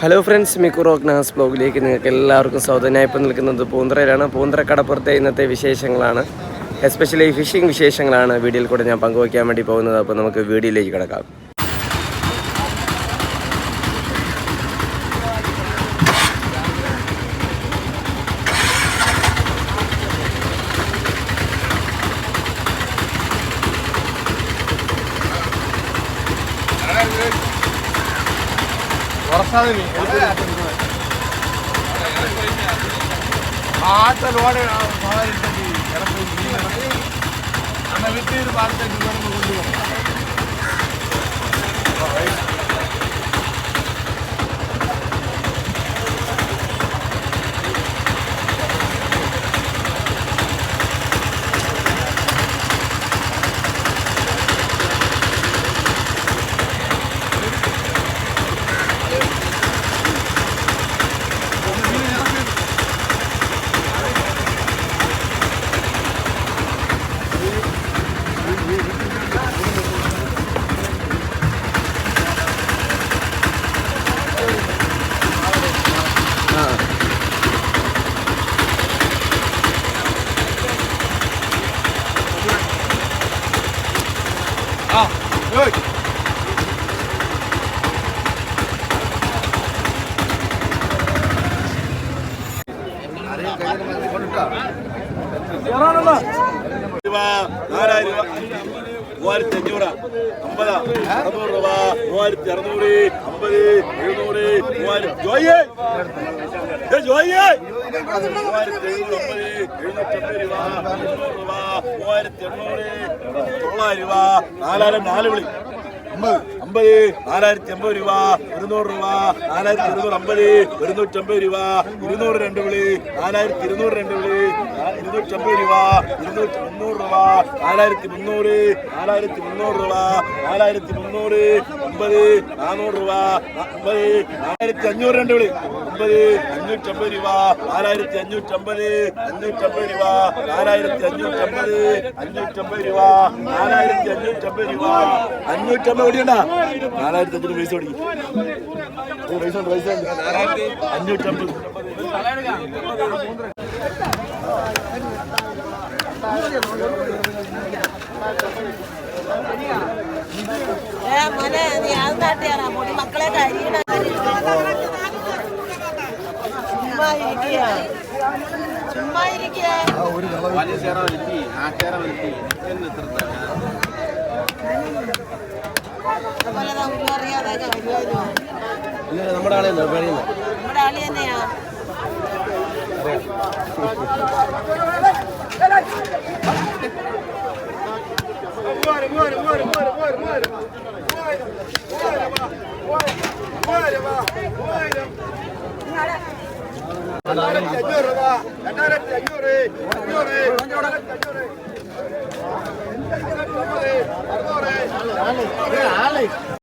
Hello friends Miku rock നാസ് ബ്ലോഗിലേക്ക് നിങ്ങൾക്ക് എല്ലാവർക്കും സ്വാഗതം. ഞാൻ നിൽക്കുന്നത് പൂന്തറയിലാണ്. പൂന്തറ കടപ്പുറത്തെ ഇന്നത്തെ വിശേഷങ്ങളാണ്. എസ്പെഷ്യലി ഫിഷിംഗ് വിശേഷങ്ങളാണ്. വീഡിയോയിൽ കൂടെ ഞാൻ പങ്കുവയ്ക്കാൻ വേണ്ടി പോകുന്നത്. അപ്പോൾ നമുക്ക് വീഡിയോയിലേക്ക് കിടക്കാം. ആട്ടലോടെ അന്ന വിട്ടീര് ഭാഗത്തേക്ക് വരുമ്പോൾ കൊണ്ടുപോകും നാലായിരം രൂപ മൂവായിരത്തി അഞ്ഞൂറ് അമ്പത്. അറുന്നൂറ് രൂപ മൂവായിരത്തി അറുന്നൂറ് അമ്പത് എഴുന്നൂറ് മൂവായിരത്തി മൂവായിരത്തി അമ്പത് എണ്ണൂറ് തൊള്ളായിരം രൂപ നാലായിരം നാല് വിളി അമ്പത് നാലായിരത്തി അമ്പത് രൂപ ഇരുന്നൂറ് രൂപ നാലായിരത്തി ഇരുന്നൂറ് അമ്പത് ഇരുന്നൂറ്റമ്പത് രൂപ ഇരുന്നൂറ് രണ്ട് വിളി നാലായിരത്തി ഇരുന്നൂറ് രണ്ട് വിളി ഇരുന്നൂറ്റമ്പത് രൂപ ഇരുന്നൂറ്റി മുന്നൂറ് രൂപ നാലായിരത്തി മുന്നൂറ് നാലായിരത്തി മുന്നൂറ് രൂപ നാലായിരത്തി മുന്നൂറ് അമ്പത് നാനൂറ് രൂപ അമ്പത് നാലായിരത്തി അഞ്ഞൂറ് രണ്ട് വിളി. അമ്പത് അഞ്ഞൂറ്റമ്പത് രൂപ നാലായിരത്തി അഞ്ഞൂറ്റമ്പത് അഞ്ഞൂറ്റമ്പത് രൂപ നാലായിരത്തി അഞ്ഞൂറ്റമ്പത് അഞ്ഞൂറ്റമ്പത് രൂപ നാലായിരത്തി അഞ്ഞൂറ്റമ്പത് രൂപ അഞ്ഞൂറ്റമ്പത് ഓടിയണ്ടാ നാലായിരത്തി അഞ്ഞൂറ് പൈസ ഓടി. പൈസ ഉണ്ട് പൈസ ഉണ്ട്. അഞ്ഞൂറ്റമ്പത്. ഏ മോനെ നീ അത് നാട്ടിയാണോ മക്കളെ കരിയണ ചുമ്മാ ഇരിക്കുക ചുമ്മാ ഇരിക്കുക അതുപോലെ ദാ ഒന്നും അറിയാതെയൊക്കെ വരുമായിരുന്നു നമ്മുടെ ആളെ നമ്മുടെ ആളി തന്നെയാ രണ്ടായിരത്തി അഞ്ഞൂറ് അഞ്ഞൂറ് അഞ്ഞൂറ് അറുന്നൂറ്